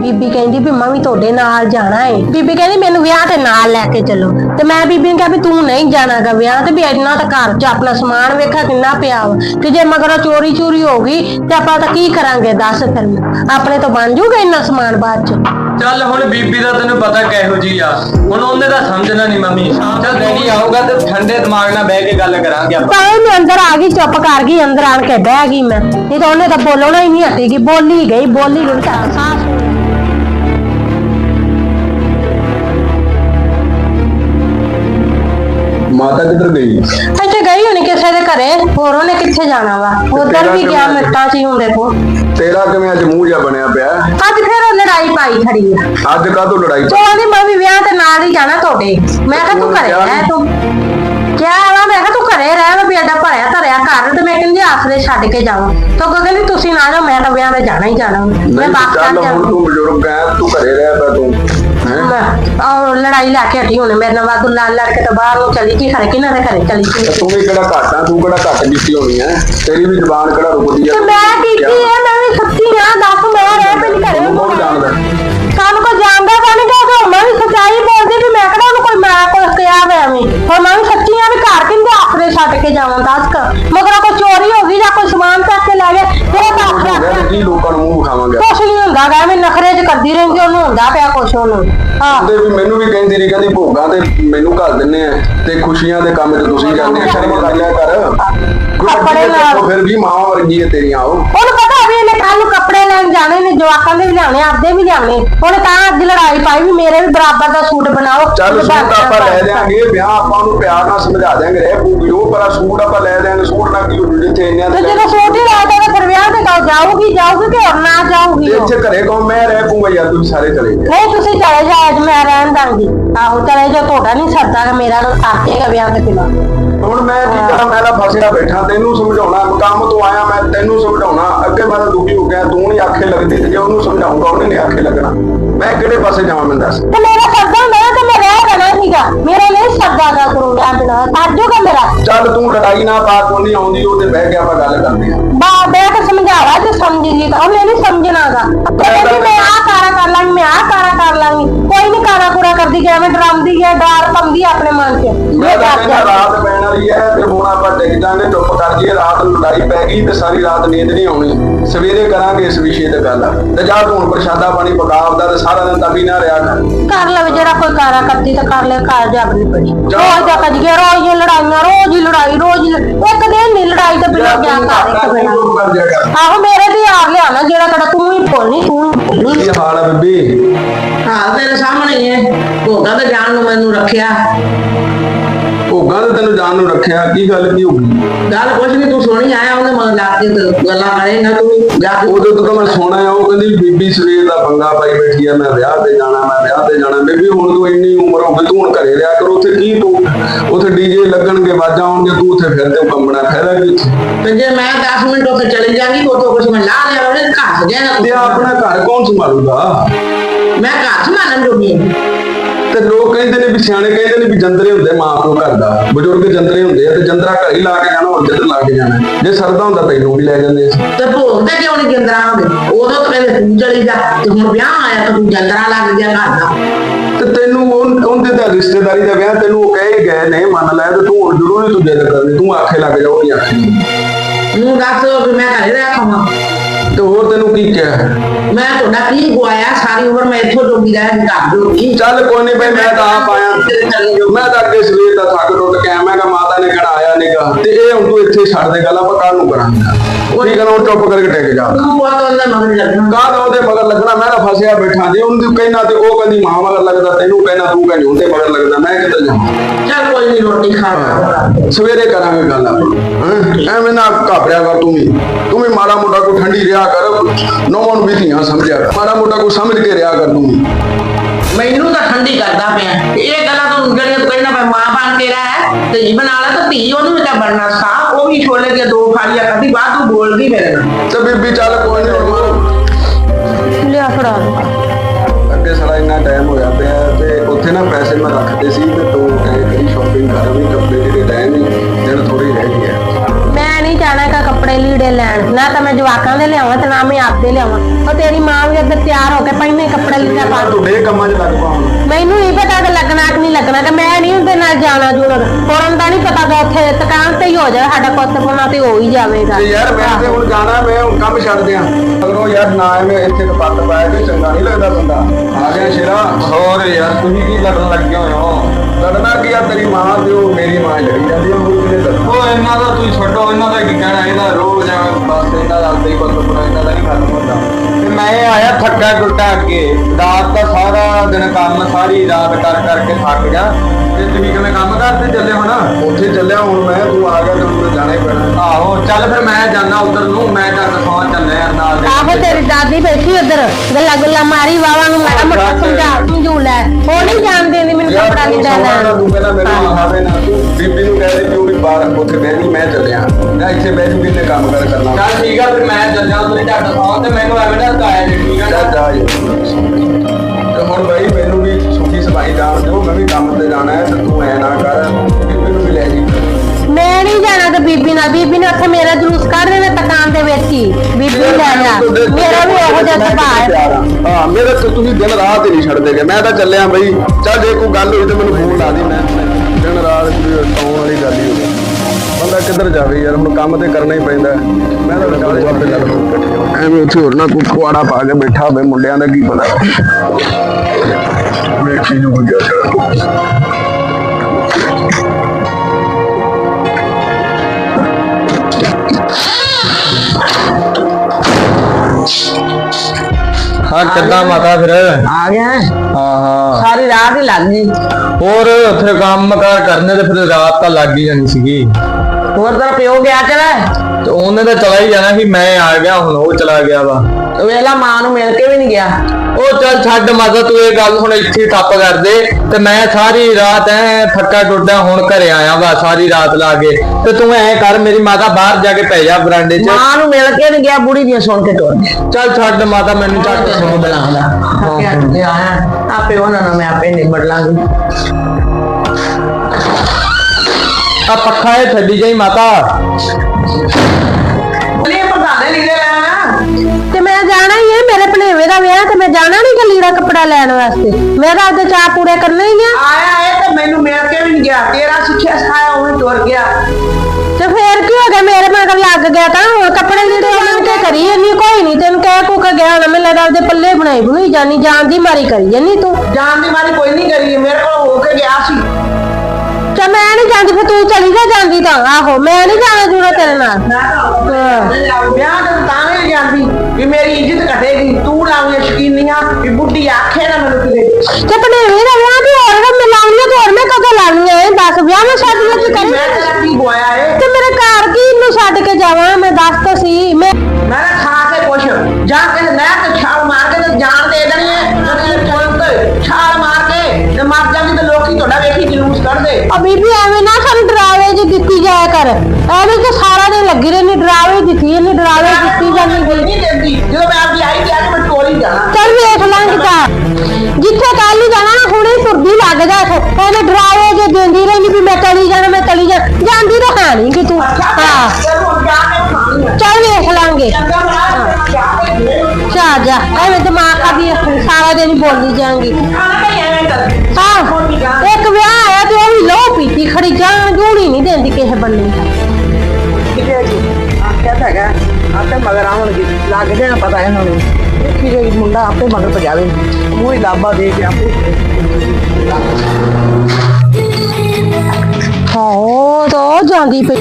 ਬੀਬੀ ਕਹਿੰਦੀ ਵੀ ਮੈਂ ਵੀ ਤੁਹਾਡੇ ਨਾਲ ਜਾਣਾ ਏ। ਬੀਬੀ ਕਹਿੰਦੀ ਮੈਨੂੰ ਵਿਆਹ ਤੇ ਨਾਲ ਲੈ ਕੇ ਚੱਲੋ। ਤੇ ਮੈਂ ਬੀਬੀ ਨੂੰ ਕਿਹਾ ਵੀ ਤੂੰ ਨਹੀਂ ਜਾਣਾਗਾ ਵਿਆਹ ਤੇ ਵੀ ਇੰਨਾ ਤਾਂ ਘਰ 'ਚ ਆਪਣਾ ਸਮਾਨ ਵੇਖਾ ਕਿੰਨਾ ਪਿਆ ਵਾ। ਤੇ ਜੇ ਮਗਰੋਂ ਚੋਰੀ ਚੋਰੀ ਹੋ ਗਈ ਤੇ ਆਪਾਂ ਤਾਂ ਕੀ ਕਰਾਂਗੇ ਦੱਸ ਫਿਰ। ਆਪਣੇ ਤੋਂ ਬਣ ਜੂਗਾ ਇੰਨਾ ਸਮਾਨ ਬਾਅਦ 'ਚ? ਚੱਲ ਹੁਣ ਬੀਬੀ ਦਾ ਤੈਨੂੰ ਪਤਾ ਕਿਹੋ ਜੀ ਆ। ਹੁਣ ਉਹਨੇ ਤਾਂ ਸਮਝਣਾ ਨਹੀਂ ਮੰਮੀ। ਚੱਲ ਡੈਡੀ ਆਊਗਾ ਤੇ ਠੰਡੇ ਦਿਮਾਗ ਨਾਲ ਬਹਿ ਕੇ ਗੱਲ ਕਰਾਂਗੇ ਆਪਾਂ। ਤਾਂ ਮੈਂ ਅੰਦਰ ਆ ਗਈ ਚੁੱਪ ਕਰ ਗਈ ਅੰਦਰ ਆਣ ਕੇ ਬਹਿ ਗਈ ਮੈਂ। ਨਹੀਂ ਤਾਂ ਉਹਨੇ ਤਾਂ ਬੋਲਣਾ ਹੀ ਨਹੀਂ ਹਟੀਗੀ ਬੋਲੀ ਗਈ ਬੋਲੀ ਗਈ ਤਾਂ ਸੂਹ ਮਾਤਾ ਕਿੱਧਰ ਗਈ? ਇੱਥੇ ਗਈ ਹੋਣੀ ਕਿਸੇ ਦੇ ਘਰੇ ਹੋਰ ਉਹਨੇ ਕਿੱਥੇ ਜਾਣਾ ਵਾ? ਉਧਰ ਵੀ ਗਿਆ ਮਿੱਟਾਂ 'ਚ ਹੀ ਹੁੰਦੇ ਕੋ ਤੇਰਾ ਕਿਵੇਂ ਅੱਜ ਮੂੰਹ ਜਿਹਾ ਬਣਿਆ ਪਿਆ? ਅੱਜ ਫਿਰ ਉਹ ਲੜਾਈ ਪਾਈ ਖੜੀ ਆ। ਅੱਜ ਕਾਹ ਤੋਂ ਲੜਾਈ ਚੋਂ ਦੀ ਮੈਂ ਵੀ ਵਿਆਹ ਤੇ ਨਾਲ ਹੀ ਜਾਣਾ ਘਰੇ ਕਿਹਾ ਰਹਿ ਤੂੰ। ਕਿਆ ਵਾ ਮੈਂ ਕਿਹਾ ਤੂੰ ਘਰੇ ਰਹਿ ਮੈਂ ਬੇਟਾ ਭਰਿਆ ਧਰਿਆ ਘਰ ਤੇ ਮੈਂ ਕਹਿੰਦੀ ਆਸਰੇ ਛੱਡ ਕੇ ਜਾਵਾਂ। ਤਾਂ ਉਹ ਕਹਿੰਦੀ ਤੁਸੀਂ ਨਾ ਜਾਓ ਮੈਂ ਤਾਂ ਵਿਆਹ ਤੇ ਜਾਣਾ ਹੀ ਜਾਣਾ। ਮੈਂ ਬਾਪ ਚੱਲ ਕਰ ਹੁਣ ਤੂੰ ਬਜ਼ੁਰਗ ਹੈ ਤੂੰ ਘਰੇ ਰਹਿ ਪਾ ਤੂੰ ਹੈਂ? ਮੈਂ ਉਹ ਲੜਾਈ ਲੈ ਕੇ ਹਟੀ ਹੁਣ ਮੇਰੇ ਨਾਲ ਵਾਦੂ ਲੜ ਲੜ ਕੇ ਤਾਂ ਬਾਹਰ ਨੂੰ ਚਲੀ ਗਈ ਖਰੇ ਕਿਨਾਂ ਦੇ ਘਰੇ ਚਲੀ ਗਈ? ਤੇ ਤੂੰ ਵੀ ਕਿਹੜਾ ਘੱਟ ਆ ਤੂੰ ਕਿਹੜਾ ਘੱਟ ਕੀਤੀ ਹੋਣੀ ਹੈ? ਤੇਰੀ ਵੀ ਜ਼ੁਬਾਨ ਕਿਹੜਾ ਰੁਕਦੀ ਆ? ਤੇ ਮੈਂ ਕੀਤੀ ਹੈ ਮੈਂ ਵੀ ਸੱਚੀ ਆ ਦੱਸ ਮੈਂ ਰਹਿ ਪੈਣੀ ਘਰੇ। ਕੌਣ ਜਾਣਦਾ। ਸਾਨੂੰ ਕੋਈ ਜਾਣਦਾ ਤਾਂ ਨਹੀਂ ਕਿ ਮੈਂ ਵੀ ਸੱਚਾਈ ਬੋਲਦੀ ਵੀ ਮੈਂ ਕਿਹੜਾ ਮੈਂ ਕਿਹਾ ਹੋਇਆ ਮੈਂ ਹੁਣ ਮੈਂ ਵੀ ਸੱਚੀ ਆ ਵੀ ਘਰ ਕਿੰਦੇ ਆਸਰੇ ਛੱਡ ਕੇ ਜਾਵਾਂ ਦੱਸ ਕਰ ਮਗਰ ਕੋਈ ਚੋਰੀ ਹੋ ਗਈ ਜਾਂ ਕੋਈ ਸਮਾਨ ਚੱਕ ਕੇ ਲੈ ਗਏ ਤੇ ਉਹ ਤਾਂ ਹੋ ਗਿਆ ਆਖਿਆ ਤੇ ਕੀ ਲੋਕਾਂ ਨੂੰ ਮੂੰਹ ਵਿਖਾਵਾਂਗੇ ਕੁਛ ਨਹੀਂ ਹੁੰਦਾ ਗਾ ਮੈਂ ਨਖਰੇ ਚ ਕਰਦੀ ਰਹਿੰਦੀ ਉਹਨੂੰ ਹੁੰਦਾ ਪਿਆ ਕੁਛ ਉਹਨੂੰ। ਹਾਂ। ਤੇ ਵੀ ਮੈਨੂੰ ਵੀ ਕਹਿੰਦੀ ਰਹੀ ਕਹਿੰਦੀ ਭੋਗਾਂ ਤੇ ਮੈਨੂੰ ਘੱਲ ਦਿੰਨੇ ਆ ਤੇ ਖੁਸ਼ੀਆਂ ਦੇ ਕੰਮ ਤੇ ਤੁਸੀਂ ਜਾਂਦੇ ਆ ਸ਼ਰਮ ਕਰ ਲਿਆ ਕਰ। ਕੱਪੜੇ ਨਾਲ। ਫਿਰ ਵੀ ਮਾਵਾਂ ਵਰਗੀ ਹੈ ਤੇਰੀਆਂ ਉਹ। ਉਹਨੂੰ ਪਤਾ ਵੀ ਇਹਨੇ ਕੱਲ ਨੂੰ ਕੱਪੜੇ ਲੈਣ ਜਾਣੇ ਨੇ ਜਵਾਕਾਂ ਦੇ ਵੀ ਲਿਆਉਣੇ ਆਪਦੇ ਵੀ ਲਿਆਉਣੇ। ਉਹਨੇ ਤਾਂ ਅੱਜ ਲੜਾਈ ਪਾਈ ਵੀ ਮੇਰੇ ਵੀ ਬਰਾਬਰ ਦਾ ਸੂਟ ਬਣਾਓ। ਚੱਲ ਸੂਟ ਆਪਾਂ ਲੈ। ਦੇਾਂਗੇ ਵਿਆਹ ਆਪਾਂ ਉਹਨੂੰ ਪਿਆਰ ਨਾਲ ਸਮਝਾ ਦਿਆਂਗੇ ਰਹਿ ਪੂਗੀ ਉਹ ਪਰ ਸੂਟ ਆਪਾਂ ਲੈ ਦੇਾਂਗੇ ਸੂਟ ਨਾ ਕੀ ਜਿੱਥੇ ਇੰਨਿਆਂ ਤੇ ਜਦੋਂ ਸੂਟ ਹੀ ਲਾਤਾ ਤਾਂ ਫਿਰ ਵਿਆਹ ਤੇ ਜਾਊਗੀ ਜਾਊਗੀ ਕਿ ਹੋਰ ਨਾ ਜਾਊਗੀ? ਇੱਥੇ ਘਰੇ ਕਹੋ ਮੈਂ ਰਹਿ ਪੂੰਗਾ ਯਾਰ ਤੁਸੀਂ ਸਾਰੇ ਚਲੇ ਜਾਓ। ਨਹੀਂ ਤੁਸੀਂ ਚਲੇ ਜਾਓ ਅੱਜ ਮੈਂ ਰਹਿਣ ਦਾਂਗੀ। ਆਹੋ ਚਲੇ ਜਾਓ ਤੁਹਾਡਾ ਨਹੀਂ ਸਰਦਾ ਮੇਰਾ ਤਾਂ ਸਾਥੇਗਾ ਵਿਆਹ ਤੇ ਬਿਨਾ। ਹੁਣ ਮੈਂ ਕੀ ਕਰਾਂ, ਮੈਂ ਤਾਂ ਫਸਿਆ ਬੈਠਾ, ਤੈਨੂੰ ਸਮਝਾਉਣਾ, ਕੰਮ ਤੋਂ ਆਇਆ ਮੈਂ, ਤੈਨੂੰ ਸਮਝਾਉਣਾ, ਅੱਗੇ ਮੈਂ ਦੁਖੀ ਹੋ ਗਿਆ, ਤੂੰ ਨਹੀਂ ਆਖੇ ਲੱਗਦੀ ਤੇ ਜੇ ਉਹਨੂੰ ਸਮਝਾਉਂਗਾ ਉਹਨੇ ਨਹੀਂ ਆਖੇ ਲੱਗਣਾ। ਮੈਂ ਕਿਹੜੇ ਪਾਸੇ ਜਾਵਾਂ ਮੈਂ ਦੱਸ? ਤੇ ਮੇਰਾ ਸਰਦਾ ਹੁੰਦਾ ਨਾ ਤੇ ਮੈਂ ਰਹਿ ਜਾਣਾ ਸੀਗਾ ਮੇਰਾ ਨਹੀਂ ਸਰਦਾ ਗਾ ਕਰੂੰਗਾ ਬਿਨਾ ਸਾਜੂਗਾ ਮੇਰਾ। ਚੱਲ ਤੂੰ ਲੜਾਈ ਨਾ ਪਾ ਤੂੰ ਨਹੀਂ ਆਉਂਦੀ ਉਹ ਤੇ ਬਹਿ ਕੇ ਆਪਾਂ ਗੱਲ ਕਰਦੇ ਆ ਬਾ ਬੈ ਕੇ ਸਮਝਾਵਾ ਤੇ ਸਮਝ ਲਈ ਤਾਂ। ਉਹਨੇ ਨਹੀਂ ਸਮਝਣਾਗਾ। ਕਹਿੰਦੀ ਮੈਂ ਆਹ ਕਾਰਾ ਕਰ ਲਾਂਗੀ ਮੈਂ ਆਹ ਕਾਰਾ ਕਰ ਲਾਂਗੀ। ਕੋਈ ਨਹੀਂ ਕਾਰਾ ਪੂਰਾ ਕਰਦੀ ਗਿਆ ਮੈਂ ਡਰਾਉਂਦੀ ਗਿਆ ਡਰ ਪੰਦੀ ਆਪਣੇ ਮਨ 'ਚ। ਮੈਂ ਤਾਂ ਕਰ ਕਹਿੰਦਾ ਜਾ ਰਾਤ ਪੈਣ ਵਾਲੀ ਹੈ ਤੇ ਹੁਣ ਆਪਾਂ ਡਿੱਗ ਜਾਾਂਗੇ ਚੁੱਪ ਕਰ ਜੀਏ ਰਾਤ ਨੂੰ ਲੜਾਈ ਪੈ ਗਈ ਤੇ ਸਾਰੀ ਰਾਤ ਨੀਂਦ ਨਹੀਂ ਆਉਣੀ। ਸਵੇਰੇ ਕਰਾਂਗੇ ਇਸ ਵਿਸ਼ੇ ਤੇ ਗੱਲ। ਤੇ ਜਾ ਤੂੰ ਪ੍ਰਸ਼ਾਦਾ ਪਾਣੀ ਪਕਾ ਆਪਦਾ ਤੇ ਸਾਰਾ ਦਿਨ ਤਬੀ ਨਾ ਰਿਆ ਕਰ। ਕਰ ਲਵੇ ਜਿਹੜਾ ਕੋਈ ਕਾਰਾ ਕਰਦੀ ਤਾਂ ਕਰ ਲੈ ਘਰ ਜਾਬਣੀ ਪੜੀ। ਰੋਜ਼ ਦਾ ਕੱਜ ਗਿਆ ਰੋਜ਼ ਹੀ ਲੜਾਈਆਂ ਰੋਜ਼ ਹੀ ਲੜਾਈ ਰੋਜ਼ ਹੀ ਲੜ- ਇੱਕ ਦਿਨ ਨਹੀਂ ਲੜਾਈ ਤੋਂ ਬਿਨਾਂ ਗਿਆ ਘਰ ਇੱਕ ਬਿਨਾਂ ਆਹੋ ਮੇਰੇ ਤੇ ਯਾਰ ਲਿਆਣਾ ਜਿਹੜਾ ਕੜਾ ਤੂੰ ਹੀ ਬੋਲਣੀ ਤੂੰ ਹੀ ਬੋਲਣੀ ਕੀ ਹਾਲ ਹੈ ਬੀਬੀ? ਹਾਂ ਤੇਰੇ ਸਾਹਮਣੇ ਹੀ ਹੈ। ਭੋਗਾ ਤੇ ਜਾਣ ਨੂੰ ਮੈਨੂੰ ਰੱਖਿਆ। ਭੋਗਾਂ ਤੇ ਤੈਨੂੰ ਜਾਣ ਨੂੰ ਰੱਖਿਆ ਕੀ ਗੱਲ ਕੀ ਹੋ ਗਈ ਗੱਲ ਕੁਛ ਨਹੀਂ ਤੂੰ ਸੁਣੀ ਆਇਆ ਉਹਨੇ ਮਨ ਲਾ ਕੇ ਤੇ ਗੱਲਾਂ ਕਰੇਗਾ ਤੂੰ ਜਾ ਉਦੋਂ ਤੋਂ ਤਾਂ ਮੈਂ ਸੋਣਾ ਆ ਉਹ ਕਹਿੰਦੀ ਬੀਬੀ ਸਵੇਰ ਦਾ ਪੰਗਾ ਪਾਈ ਬੈਠੀ ਆ ਮੈਂ ਵਿਆਹ ਤੇ ਜਾਣਾ ਮੈਂ ਵਿਆਹ ਤੇ ਜਾਣਾ ਬੀਬੀ ਹੁਣ ਤੂੰ ਇੰਨੀ ਉਮਰ ਹੋ ਗਈ ਤੂੰ ਹੁਣ ਘਰੇ ਰਿਹਾ ਕਰ ਉੱਥੇ ਕੀ ਤੂੰ ਉੱਥੇ ਡੀਜੇ ਲੱਗਣਗੇ ਵਾਜਾਂ ਆਉਣਗੇ ਤੂੰ ਉੱਥੇ ਫਿਰਦੇ ਕੰਬਣਾ ਫਾਇਦਾ ਕੀ? ਤੇ ਜੇ ਮੈਂ 10 ਮਿੰਟ ਉੱਥੇ ਚਲੀ ਜਾਂਗੀ ਤੋਂ ਕੁਛ ਮੈਂ ਲਾ ਲਿਆ ਉਹਨੇ ਘਰ ਸਜਿਆ ਤੇ ਆਪਣਾ ਘਰ ਕੌਣ ਸੰਭਾਲੂਗਾ ਮੈਂ ਘਰ ਸੰਭਾਲਣ ਜੋਗੀ ਹਾਂ। ਤੇ ਲੋਕ ਕਹਿੰਦੇ ਨੇ ਵੀ ਸਿਆਣੇ ਕਹਿੰਦੇ ਨੇ ਵੀ ਜੰਦਰੇ ਹੁੰਦੇ ਮਾਂ ਪਿਓ ਘਰ ਦਾ। ਬਜ਼ੁਰਗ ਜੰਦਰੇ ਹੁੰਦੇ ਆ ਤੇ ਜੰਦਰਾ ਘਰ ਹੀ ਲਾ ਕੇ ਜਾਣਾ ਹੋਰ ਜਿੱਦ ਲਾ ਕੇ ਜਾਣਾ। ਜੇ ਸਰਦਾ ਹੁੰਦਾ ਤੈਨੂੰ ਵੀ ਲੈ ਜਾਂਦੇ ਸੀ ਤੇ ਭੋਗ ਤੇ ਕਿਉਂ ਨਹੀਂ ਜੰਦਰਾ ਹੁੰਦੇ ਉਦੋਂ ਤਾਂ ਕਹਿੰਦੇ ਤੂੰ ਚਲੀ ਜਾ ਤੇ ਹੁਣ ਵਿਆਹ ਆਇਆ ਤਾਂ ਤੂੰ ਜੰਦਰਾ ਲੱਗ ਗਿਆ ਘਰ ਦਾ। ਤੇ ਤੈਨੂੰ ਉਹ- ਉਹਦੇ ਦਾ ਰਿਸ਼ਤੇਦਾਰੀ ਦਾ ਵਿਆਹ ਤੈਨੂੰ ਉਹ ਕਹੇ ਗਏ ਨੇ ਮੰਨ ਲੈ ਤੇ ਤੂੰ ਜ਼ਰੂਰ ਤੂੰ ਜਿੱਦ ਕਰਨੀ ਤੂੰ ਆਖੇ ਲੱਗ ਜਾ ਉਹ ਨਹੀਂ ਆਖੀ। ਨੂੰ ਦੱਸ ਵੀ ਮੈਂ ਘਰੇ ਰਹਿ ਖਾਵਾਂ। ਤੇ ਹੋਰ ਤੈਨੂੰ ਕੀ ਕਿਹਾ ਮੈਂ ਤੁਹਾਡਾ ਕੀ ਗਵਾਇਆ? ਸਾਰੀ ਉਮਰ ਮੈਂ ਇੱਥੋਂ ਜੋਗੀ ਰਹਿ ਕੇ ਘਰ ਜੋਗੀ ਚੱਲ ਕੋਈ ਨਹੀਂ ਬਈ ਮੈਂ ਤਾਂ ਆਪ ਆਇਆ। ਮੈਂ ਤਾਂ ਅੱਗੇ ਸਵੇਰ ਦਾ ਥੱਕ ਟੁੱਟ ਕੇ ਆਇਆ। ਮੈਂ ਕਿਹਾ ਮਾਤਾ ਨੇ ਕਿਹੜਾ ਨੀਗਾ ਤੇ ਇਹ ਹੁਣ ਤੂੰ ਇੱਥੇ ਛੱਡ ਦੇ ਗੱਲ ਆਪਾਂ ਕੱਲ ਨੂੰ ਕਰਾਂਗੇ ਠੀਕ ਹੈ ਚੁੱਪ ਕਰਕੇ ਟਿਕ ਜਾ। ਤੂੰ ਬਹੁਤ ਉਹਨਾਂ ਮਗਰ ਲੱਗਣਾ? ਕਾਹਦਾ ਉਹਦੇ ਮਗਰ ਲੱਗਣਾ? ਮੈਂ ਤਾਂ ਫਸਿਆ ਬੈਠਾ ਜੇ ਉਹਨੂੰ ਕਹਿਣਾ ਤੇ ਉਹ ਕਹਿੰਦੀ ਮਾਂ ਮਗਰ ਲੱਗਦਾ ਤੈਨੂੰ ਕਹਿਣਾ ਤੂੰ ਕਹਿੰਦੀ ਉਹਦੇ ਮਗਰ ਲੱਗਦਾ ਮੈਂ ਕਿੱਧਰ ਜਾਵਾਂ? ਚੱਲ ਕੋਈ ਨਹੀਂ ਰੋਟੀ ਖਾ ਲਾ। ਸਵੇਰੇ ਕਰਾਂਗੇ ਗੱਲ ਆਪਾਂ? ਐਵੇਂ ਨਾ ਘਾਬਰਿਆ ਕਰ ਤੂੰ ਵੀ। ਤੂੰ ਵੀ ਮਾੜਾ ਮੋਟਾ ਕੋ ਠੰਡੀ ਰਿਹਾ ਕਰ ਨੌਵਾਂ ਨੂੰ ਵੀ ਧੀਆਂ ਸਮਝਿਆ ਮਾੜਾ ਮੋਟਾ ਕੋ ਸਮਝ ਕੇ ਰਿਹਾ ਕਰ ਤੂੰ ਵੀ। ਮੈਨੂੰ ਠੰਡੀ ਕਰਦਾ ਪਿਆ ਇਹ ਗੱਲਾਂ ਤੋਂ ਜਿਹੜੀਆਂ ਤੂੰ ਕਹਿੰਦਾ ਮੈਂ ਮਾਂ ਬਣ ਕੇ ਰਹਿ ਤੇ ਜੀ ਬਣਾ ਲੈ ਤਾਂ ਧੀ ਉਹਨੂੰ ਵੀ ਤਾਂ ਬਣਨਾ ਸਾਹ ਉਹ ਵੀ ਛੋਲੇ ਦੀਆਂ ਦੋ ਫਾੜੀਆਂ ਕੱਢੀ ਬਾਅਦ ਤੂੰ ਬੋਲਦੀ ਮੇਰੇ ਨਾਲ ਤੇ ਬੀਬੀ ਚੱਲ ਕੋਈ ਨਹੀਂ ਲਿਆ ਫੜਾ। ਅੱਗੇ ਸਾਡਾ ਇੰਨਾ ਟਾਈਮ ਹੋਇਆ ਪਿਆ ਤੇ ਉੱਥੇ ਨਾ ਪੈਸੇ ਮੈਂ ਰੱਖਦੇ ਸੀ ਤੇ ਤੂੰ ਕਹੇ ਕਰੀ ਸ਼ਾਪਿੰਗ ਕਰ ਵੀ ਕੱਪੜੇ ਜਿਹੜੇ ਟਾਈਮ ਜਾਣਾ ਕਾ ਕੱਪੜੇ ਲੀੜੇ ਲੈਣ। ਨਾ ਤਾਂ ਮੈਂ ਜਵਾਕਾਂ ਦੇ ਲਿਆਵਾਂ ਤੇ ਨਾ ਮੈਂ ਆਪਦੇ ਲਿਆਵਾਂ। ਉਹ ਤੇਰੀ ਮਾਂ ਵੀ ਅੱਗੇ ਤਿਆਰ ਹੋ ਕੇ ਪਹਿਨੇ ਕੱਪੜੇ ਲੀੜਾ ਪਾ ਪਰ ਤੁਹਾਡੇ ਕੰਮਾਂ 'ਚ ਲੱਗ ਪਾ ਹੁਣ। ਮੈਨੂੰ ਨਹੀਂ ਪਤਾ ਕਿ ਲੱਗਣਾ ਕਿ ਨਹੀਂ ਲੱਗਣਾ ਕਿ ਮੈਂ ਨਹੀਂ ਉਹਦੇ ਨਾਲ ਜਾਣਾ ਜੁਣਾ ਫੋਰਨ ਦਾ। ਨਹੀਂ ਪਤਾ ਕਿ ਉੱਥੇ ਦੁਕਾਨ ਤੇ ਹੀ ਹੋ ਜਾਏ ਸਾਡਾ ਕੁੱਤ ਪੁਣਾ ਤੇ ਹੋ ਹੀ ਜਾਵੇਗਾ। ਤੇ ਯਾਰ ਮੈਂ ਤੇ ਹੁਣ ਜਾਣਾ ਮੈਂ ਹੁਣ ਕੰਮ ਛੱਡ ਦਿਆਂ। ਅਗਰੋਂ ਯਾਰ ਨਾ ਐਵੇਂ ਇੱਥੇ ਕਪੱਤ ਪਾਇਆ ਤੇ ਚੰਗਾ ਨਹੀਂ ਲੱਗਦਾ ਬੰਦਾ। ਆ ਗਿਆ ਸ਼ੇਰਾ। ਹੋਰ ਯਾਰ ਤੁਸੀਂ ਕੀ ਲੜਨ ਲੱਗੇ ਹੋਏ ਹੋ? ਲੜਨਾ ਕੀ ਆ ਤੇਰੀ ਮਾਂ ਤੇ ਉਹ ਮੇਰੀ ਮਾਂ ਹੀ ਲੜੀ ਜਾਂਦੀ ਆ ਉਹ ਕਿਹਨੇ ਉਹ ਇਹਨਾਂ ਦਾ ਤੁਸੀਂ ਛੱਡੋ ਇਹਨਾਂ ਦਾ ਕੀ ਕਹਿਣਾ ਇਹਦਾ ਰੋਜ਼ ਐਵੇਂ ਬਸ ਇਹਨਾਂ ਦਾ ਅੱਧੇ ਕੋਲ ਪੁਰਾ ਇਹਨਾਂ ਦਾ ਨਹੀਂ ਖਤਮ ਹੁੰਦਾ। ਤੇ ਮੈਂ ਆਇਆ ਥੱਕਾ ਟੁੱਟਾ ਅੱਗੇ ਰਾਤ ਦਾ ਸਾਰਾ ਦਿਨ ਕੰਮ ਸਾਰੀ ਰਾਤ ਕਰ ਕਰਕੇ ਥੱਕ ਜਾ ਤੇ ਤੁਸੀਂ ਕਿਵੇਂ ਕੰਮ ਕਰਦੇ ਚੱਲੇ ਹੁਣ? ਉੱਥੇ ਚੱਲਿਆ ਹੁਣ ਮੈਂ ਤੂੰ ਆ ਗਿਆ ਤੇ ਮੈਂ ਜਾਣਾ ਹੀ ਪੈਣਾ। ਆਹੋ ਚੱਲ ਫਿਰ ਮੈਂ ਜਾਣਾ ਉਧਰ ਨੂੰ ਮੈਂ ਤਾਂ ਦਿਖਾਉਣ ਚੱਲਿਆ ਯਾਰ ਨਾਲ ਦੇ ਆਹੋ ਤੇਰੀ ਦਾਦੀ ਬੈਠੀ ਉਧਰ। ਗੱਲਾਂ ਗੁੱਲਾਂ ਮਾਰੀ ਵਾਵਾ ਨੂੰ ਮਾੜਾ ਮੋਟਾ ਸਮਝਾ ਸਮਝੂ ਲੈ? ਉਹ ਨਹੀਂ ਜਾਣ ਦਿੰਦੀ ਮੈਨੂੰ ਵੀ ਕੱਪੜਾ ਲੀੜਾ ਲੈਣ। ਤੂੰ ਪਹਿਲਾਂ ਮੈਨੂੰ ਆਵੇ ਨਾ ਤੂੰ ਬੀਬੀ ਨੂੰ ਕਹਿ ਦੇ ਕਿ ਉਹ ਵੀ ਬਾਹਰ ਉੱਥੇ ਬਹਿ ਗਈ ਮੈਂ ਚੱਲਿਆ। ਮੈਂ ਇੱਥੇ ਬਹਿ ਜੂਗੀ ਤੇ ਕੰਮ ਕਰ ਕਰਨਾ। ਚੱਲ ਠੀਕ ਆ ਫਿਰ ਮੈਂ ਚੱਲ ਜਾ ਤੁਸੀਂ ਝੱਟ ਸੌਂ ਤੇ ਮੈਨੂੰ ਐਵੇਂ ਨਾ ਕਾਇਆ ਜੀ ਠੀਕ ਆ ਜਾ ਨਾ? ਜਾ ਯਾਰ। ਤੇ ਹੁਣ ਬਈ ਮੈਨੂੰ ਵੀ ਸੁਖੀ ਸਫ਼ਾਈ ਜਾਣ ਦਿਓ ਮੈਂ ਵੀ ਕੰਮ ਤੇ ਜਾਣਾ ਹੈ ਤੇ ਤੂੰ ਐ ਨਾ ਕਰ। ਬੀਬੀ ਨਾਲ, ਬੀਬੀ ਨੇ ਉੱਥੇ ਮੇਰਾ ਜਲੂਸ ਕੱਢ ਦੇਣਾ ਦੁਕਾਨ ਦੇ ਵਿੱਚ ਹੀ। ਬੀਬੀ ਲੈ ਜਾ। ਮੇਰਾ ਵੀ ਇਹੋ ਜਿਹਾ ਸੁਭਾਅ ਹੈ। ਹਾਂ, ਮੇਰੇ ਤੇ ਤੁਸੀਂ ਦਿਨ ਰਾਤ ਹੀ ਨਹੀਂ ਛੱਡਦੇਗੇ ਮੈਂ ਤਾਂ ਚੱਲਿਆ ਬਈ। ਚੱਲ, ਜੇ ਕੋਈ ਗੱਲ ਹੋਈ ਤੇ ਮੈਨੂੰ ਫੋਨ ਲਾ ਦੀ। ਮੈਂ ਦਿਨ ਰਾਤ ਕੋਈ ਸੌਣ ਵਾਲੀ ਗੱਲ ਹੀ ਹੋਵੇ ਬੰਦਾ ਕਿੱਧਰ ਜਾਵੇ ਯਾਰ? ਹੁਣ ਕੰਮ ਤੇ ਕਰਨਾ ਹੀ ਪੈਂਦਾ। ਮੈਂ ਤਾਂ ਕਾਲੇ ਆਪੇ ਗੱਲ ਐਵੇਂ ਉੱਥੇ ਹੋਰ ਨਾ ਕੋਈ ਕੁਆੜਾ ਪਾ ਕੇ ਬੈਠਾ ਹੋਵੇ। ਮੁੰਡਿਆਂ ਦਾ ਕੀ ਪਤਾ। ਵੇਖੀ ਨੂੰ ਹੋ ਗਿਆ ਹਾਂ ਕਿੱਦਾਂ ਮਾਤਾ ਫਿਰ? ਆ ਗਿਆ। ਹੈ। ਹਾਂ। ਸਾਰੀ ਰਾਤ ਹੀ ਲੱਗ ਗਈ। ਹੋਰ ਫਿਰ ਕੰਮ ਕਾਰ ਕਰਨੇ ਤੇ ਫਿਰ ਰਾਤ ਤਾਂ ਲੱਗ ਹੀ ਜਾਣੀ ਸੀਗੀ। ਹੋਰ ਤੇਰਾ ਪਿਓ ਗਿਆ ਚਲਾ ਤੇ ਉਹਨੇ ਤਾਂ ਚਲਾ ਹੀ ਜਾਣਾ ਸੀ ਮੈਂ ਆ ਗਿਆ ਹੁਣ ਉਹ ਚਲਾ ਗਿਆ ਵਾ। ਵੇਲਾ ਮਾਂ ਨੂੰ ਮਿਲ ਕੇ ਵੀ ਨਹੀਂ ਗਿਆ। ਉਹ ਚੱਲ ਛੱਡ ਮਾਤਾ ਤੂੰ ਇਹ ਗੱਲ ਹੁਣ ਇੱਥੇ ਹੀ ਟੱਪ ਕਰ ਦੇ। ਤੇ ਮੈਂ ਸਾਰੀ ਰਾਤ ਐ ਥੱਕਾ ਟੁੱਟਾ ਹੁਣ ਘਰੇ ਆਇਆ ਵਾ ਸਾਰੀ ਰਾਤ ਲਾ ਕੇ। ਤੇ ਤੂੰ ਐ ਕਰ ਮੇਰੀ ਮਾਤਾ ਬਾਹਰ ਜਾ ਕੇ ਪੈ ਜਾ ਬਰਾਂਡੇ 'ਚ। ਮਾਂ ਨੂੰ ਮਿਲ ਕੇ ਨਹੀਂ ਗਿਆ ਬੁੜੀ ਦੀਆਂ ਸੁਣ ਕੇ ਟੁਰ ਗਿਆ ਚੱਲ ਛੱਡ ਮਾਤਾ ਮੈਨੂੰ ਝੱਟ ਸੁਣ ਬੁਲਾਉਂਦਾ ਟੁੱਟਿਆ ਆਇਆ ਆਪੇ ਉਹਨਾਂ ਨਾਲ ਮੈਂ ਆਪੇ ਨਿਬੜ ਲਾਂਗੀ। ਆ ਪੱਖਾ ਇਹ ਛੱਡੀ ਜਾਈ ਮਾਤਾ। ਚਲੀਏ ਪ੍ਰਧਾਨੇ ਲੀੜੇ ਲੈਣਾ ਤੇ ਮੈਂ ਜਾਣਾ ਹੀ ਹੈ ਮੇਰੇ ਭਣੇਵੇਂ ਦਾ ਵਿਆਹ ਤੇ ਮੈਂ ਜਾਣਾ ਨਹੀਂ ਕਿ ਲੀੜਾ ਕੱਪੜਾ ਲੈਣ ਵਾਸਤੇ? ਮੈਂ ਤਾਂ ਆਪਦੇ ਚਾਹ ਪੂਰੇ ਕਰਨੇ ਹੀ ਆ। ਆਇਆ ਇਹ ਤੇ ਮੈਨੂੰ ਮਿਲ ਕੇ ਵੀ ਨਹੀਂ ਗਿਆ ਤੇਰਾ ਸਿੱਖਿਆ ਸਿਖਾਇਆ ਉਹ ਟੁਰ ਗਿਆ। ਤੇ ਫੇਰ ਕੀ ਹੋ ਗਿਆ ਮੇਰੇ ਮਗਰ ਲੱਗ ਗਿਆ ਤਾਂ ਹੁਣ ਕੱਪੜੇ ਲੀੜੇ ਉਹਨਾਂ ਕੇ ਕਰੀ ਇੰਨੀ ਕੋਈ ਨਹੀਂ ਤੈਨੂੰ ਕਹਿ ਕੋ ਕੇ ਗਿਆ ਹੋਣਾ ਮੈਂ ਲੱਗਦਾ ਆਪਦੇ ਪੱਲੇ ਬਣਾਈ ਬਣਾਈ ਜਾਨੀ ਜਾਨ ਦੀ ਮਾਰੀ ਕਰੀ ਜਾਨੀ ਤੂੰ। ਜਾਣ ਦੀ ਮਾਰੀ ਕੋਈ ਨਹੀਂ ਕਰੀ ਮੇਰੇ ਕੋਲ ਹੋ ਕੇ ਗਿਆ ਸੀ। ਨਹੀਂ ਜਾਂਦੀ ਫਿਰ ਤੂੰ ਚਲੀ ਜਾ ਜਾਂਦੀ ਤਾਂ। ਆਹੋ ਮੈਂ ਨਹੀਂ ਜਾਣਾ ਜੂੜਾ ਤੇਰੇ ਨਾਲ। ਵਿਆਹ ਤੇ ਤਾਂ ਨਹੀਂ ਜਾਂਦੀ ਵੀ ਮੇਰੀ ਇੱਜ਼ਤ ਘਟੇਗੀ। ਤੂੰ ਲਾਉਣੀ ਸ਼ਕੀਨੀਆਂ ਵੀ ਬੁੱਢੀ ਆਖੇ ਨਾ ਮੈਨੂੰ ਕਿਤੇ। ਤੇ ਭਣੇਵੇਂ ਦਾ ਵਿਆਹ ਤੇ ਹੋਰ ਮੈਂ ਲਾਉਣੀ ਤੇ ਹੋਰ ਮੈਂ ਕਦੋਂ ਲਾਉਣੀ ਇਹ ਦੱਸ ਵਿਆਹ ਮੈਂ ਛੱਡ ਵਿੱਚ ਕਰੀ। ਮੈਂ ਤੇਰਾ ਕੀ ਗਵਾਇਆ ਏ। ਤੇ ਮੇਰੇ ਘਰ ਕੀ ਨੂੰ ਛੱਡ ਕੇ ਜਾਵਾਂ? ਮੈਂ ਦੱਸ ਤਾਂ ਸੀ ਮੈਂ ਮੈਂ ਖਾ ਕੇ ਕੁਛ ਜਾ ਕੇ ਨਹਿਰ ਜਲੂਸ ਕੱਢਦੇ ਆ ਬੀਬੀ ਐਵੇਂ ਨਾ ਸਾਨੂੰ ਡਰਾਵੇ ਜੀ ਦਿੱਤੀ ਜਾਇਆ ਕਰ ਐਵੇਂ ਕਿ ਸਾਰਾ ਦਿਨ ਲੱਗੀ ਰਹਿਣੀ ਡਰਾਵੇ ਦਿੱਤੀ ਇਹਨੇ ਡਰਾਵੇ ਦਿੱਤੀ ਜਾਂਦੀ ਕੋਈ ਨਹੀਂ ਦਿੰਦੀ ਜਦੋਂ ਮੈਂ ਆਪਦੀ ਆਈ ਗਿਆ ਤੇ ਮੈਂ ਟੋਲੀ ਜਾਣਾ ਚੱਲ ਵੇਖ ਲਾਂਗੇ ਤਾਂ ਜਿੱਥੇ ਕੱਲ ਨੂੰ ਜਾਣਾ ਨਾ ਹੁਣੇ ਹੀ ਤੁਰਦੀ ਲੱਗ ਜਾ ਐਵੇਂ ਡਰਾਵੇ ਜੇ ਦਿੰਦੀ ਰਹਿੰਦੀ ਵੀ ਮੈਂ ਚਲੀ ਜਾਣਾ ਮੈਂ ਚਲੀ ਜਾ ਜਾਂਦੀ ਤਾਂ ਹੈ ਨਹੀਂ ਕਿ ਤੂੰ ਹਾਂ ਚਲੋ ਹੁਣ ਜਾ ਕੇ ਖਾਣੀ ਹੈ ਚੱਲ ਵੇਖ ਲਾਂਗੇ ਚੰਗਾ ਬਣਾ ਜਾ ਕੇ ਦੇ ਚਾ ਜਾ ਐਵੇਂ ਦਿਮਾਗ ਖਾਦੀ ਸਾਰਾ ਦਿਨ ਹੀ ਬੋਲੀ ਜਾਵਾਂਗੀ ਖਾਣਾ ਤਾਂ ਐਵੇਂ ਕਰਦੀ ਹਾਂ ਇੱਕ ਵਿਆਹ ਆਇਆ ਤੇ ਉਹ ਵੀ ਪੀਤੀ ਖੜੀ ਜਾਣ ਜੂਣੀ ਨਹੀਂ ਦਿੰਦੀ ਕਿਸੇ ਬੰਨੇ। ਕਿਤੇ ਆਖਿਆ ਤਾਂ ਹੈਗਾ ਆਪੇ ਮਗਰ ਆਉਣਗੇ। ਲੱਗ ਜਾਣਾ ਪਤਾ ਇਹਨਾਂ ਨੂੰ। ਦੇਖੀ ਜੇ ਮੁੰਡਾ ਆਪੇ ਮਗਰ ਭਜਾਵੇ। ਮੂੰਹ ਹੀ ਲਾਬਾ ਦੇ ਕੇ ਆਪੇ। ਹਾਂ ਤਾਂ ਉਹ ਜਾਂਦੀ ਪਈ।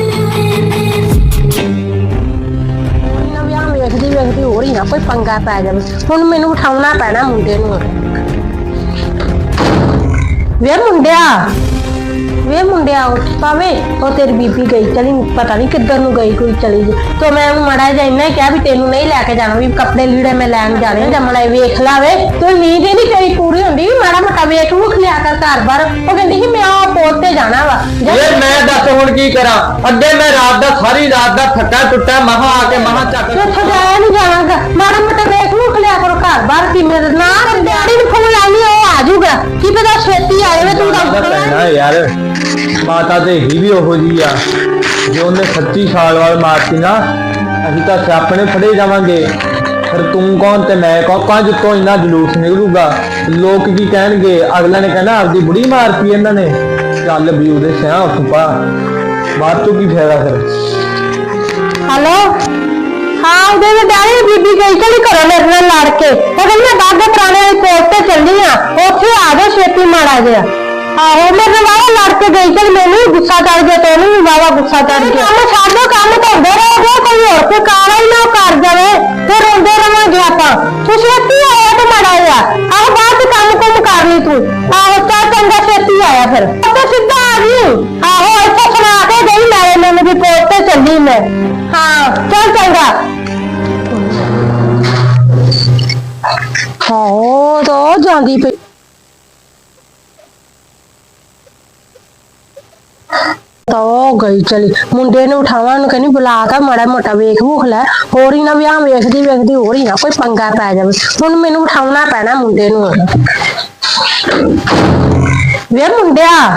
ਨਾ ਵਿਆਹ ਵੇਖਦੀ ਵੇਖਦੀ ਹੋਰ ਹੀ ਨਾ ਕੋਈ ਪੰਗਾ ਪੈ ਜਾਵੇ। ਹੁਣ ਮੈਨੂੰ ਉਠਾਉਣਾ ਪੈਣਾ ਮੁੰਡੇ ਨੂੰ। ਵੇ ਮੁੰਡਿਆ ਵੇ ਮੁੰਡਿਆ ਉੱਠ ਪਾਵੇ ਉਹ ਤੇਰੀ ਬੀਬੀ ਗਈ ਚਲੀ ਪਤਾ ਨਹੀਂ ਕਿੱਧਰ ਨੂੰ ਗਈ ਕੋਈ ਚਲੀ ਜੀ ਤੇ ਮੈਂ ਉਹਨੂੰ ਮੜਾ ਜਾ ਇੰਨਾ ਹੀ ਕਿਹਾ ਵੀ ਤੈਨੂੰ ਨਹੀਂ ਲੈ ਕੇ ਜਾਣਾ ਵੀ ਕੱਪੜੇ ਲੀੜੇ ਮੈਂ ਲੈਣ ਜਾਣੇ ਆ, ਜਾਂ ਮੜਾ ਵੇਖ ਲਾਵੇ। ਤੇ ਨੀਂਦ ਹੀ ਨਹੀਂ ਤੇਰੀ ਪੂਰੀ ਹੁੰਦੀ ਵੀ ਮਾੜਾ ਮੋਟਾ ਵੇਖ ਮੁਖ ਲਿਆ ਕਰ ਘਰ ਬਾਰ। ਉਹ ਕਹਿੰਦੀ ਸੀ ਮੈਂ ਆ ਪੋਤ ਤੇ ਜਾਣਾ ਵਾ। ਜਾ- ਮੈਂ ਦੱਸ ਹੁਣ ਕੀ ਕਰਾਂ? ਅੱਗੇ ਮੈਂ ਰਾਤ ਦਾ ਸਾਰੀ ਰਾਤ ਦਾ ਥੱਕਾ ਟੁੱਟਾ ਮਹਾ ਆ ਕੇ ਮਹਾ ਚੱਕ ਤੇ ਉੱਥੇ ਜਾਇਆ ਨਹੀਂ ਜਾਵਾਂਗਾ ਮਾੜਾ ਮੋਟਾ ਵੇਖ ਲਿਆ ਕਰੋ ਘਰ ਬਾਰ ਕੀ ਮੇਰੇ ਨਾ ਡੈਡੀ ਨੂੰ ਫੋਨ ਲਾਉਣੀ ਉਹ ਆ ਜਾਊਗਾ। ਕੀ ਪਤਾ ਛੇਤੀ ਆ ਜਾਵੇ ਤੂੰ ਮਾਤਾ ਤਾਂ ਭੈਣਾ ਯਾਰ ਮਾਤਾ ਤੇ ਹੀ ਵੀ ਉਹੋ ਜੀ ਆ। ਜੇ ਉਹਨੇ ਸੱਚੀ ਸਾਲ ਵਾਲ ਮਾਰਤੀ ਨਾ ਅਸੀਂ ਤਾਂ ਸਿਆਪਣੇ ਫੜੇ ਜਾਵਾਂਗੇ। ਫਿਰ ਤੂੰ ਕੌਣ ਤੇ ਮੈਂ ਕੌਣ? ਕੰਜ ਤੋਂ ਇੰਨਾ ਜਲੂਸ ਨਿਕਲੂਗਾ? ਲੋਕ ਕੀ ਕਹਿਣਗੇ? ਅਗਲਾ ਨੇ ਕਹਿਣਾ ਆਪਦੀ ਬੁੜੀ ਮਾਰਤੀ ਇਹਨਾਂ ਨੇ। ਚੱਲ ਵੀ ਉਹਦੇ ਸਿਆਂ ਉੱਠ ਪਾ ਬਾਅਦ ਤੋਂ ਕੀ ਫਾਇਦਾ ਫਿਰ? ਹੈਲੋ ਹਾਂ ਉਹਦੇ ਦੇ ਡੈਡੀ ਬੀਬੀ ਗਈ ਚਲੀ ਘਰੋਂ ਮੇਰੇ ਨਾਲ ਲੜ ਕੇ ਉਹ ਕਹਿੰਦੀ ਮੈਂ ਦਾਦੇ ਪੁਰਾਣੇ ਵਾਲੀ ਕੋਟ ਤੇ ਚੱਲੀ ਆ ਉੱਥੇ ਆ ਜਾ ਛੇਤੀ ਮਾੜਾ ਜਿਹਾ ਆਹੋ ਮੇਰੇ ਨਾਲ ਵਾਵਾ ਲੜ ਕੇ ਗਈ ਚਲ ਮੈਨੂੰ ਵੀ ਗੁੱਸਾ ਚੜ ਗਿਆ ਤੇ ਉਹਨੂੰ ਵੀ ਵਾਵਾ ਗੁੱਸਾ ਚੜ ਗਿਆ ਕੰਮ ਛੱਡੋ ਕੰਮ ਧੰਦੇ ਰਹੋਗੇ ਕੋਈ ਹੋਰ ਕੋਈ ਕਾਲਾ ਹੀ ਨਾ ਉਹ ਕਰ ਜਾਵੇ ਤੇ ਰੋਂਦੇ ਰਵਾਂਗੇ ਆਪਾਂ ਤੂੰ ਛੇਤੀ ਆਇਆ ਤੇ ਮਾੜਾ ਜਿਹਾ ਆਹ ਬਾਅਦ ਚ ਕੰਮ ਕੁਮ ਕਰ ਲਈ ਤੂੰ ਆਹੋ ਚੱਲ ਚੰਗਾ ਛੇਤੀ ਆਇਆ ਫਿਰ ਤੇ ਸਿੱਧਾ ਆ ਗਈ ਆਹੋ ਇੱਥੇ ਸੁਣਾ ਕੇ ਗਈ ਨਾਲੇ ਮੈਨੂੰ ਵੀ ਕੋਟ ਤੇ ਚੱਲੀ ਮੈਂ ਹਾਂ ਚੱਲ ਚੰਗਾ ਆਉਂਦੀ ਪਈ ਤਾਂ ਉਹ ਗਈ ਚਲੀ। ਮੁੰਡੇ ਨੂੰ ਉਠਾਵਾਂ ਨੂੰ ਕਹਿੰਦੀ, ਬੁਲਾ ਕੇ ਮਾੜਾ ਮੋਟਾ ਵੇਖ ਭੁਖ ਲੈ। ਹੋਰ ਹੀ ਨਾ ਵਿਆਹ ਵੇਖਦੀ ਵੇਖਦੀ ਹੋਰ ਹੀ ਨਾ ਕੋਈ ਪੰਗਾ ਪੈ ਜਾਵੇ। ਹੁਣ ਮੈਨੂੰ ਉਠਾਉਣਾ ਪੈਣਾ ਮੁੰਡੇ ਨੂੰ। ਵੇ ਮੁੰਡਿਆ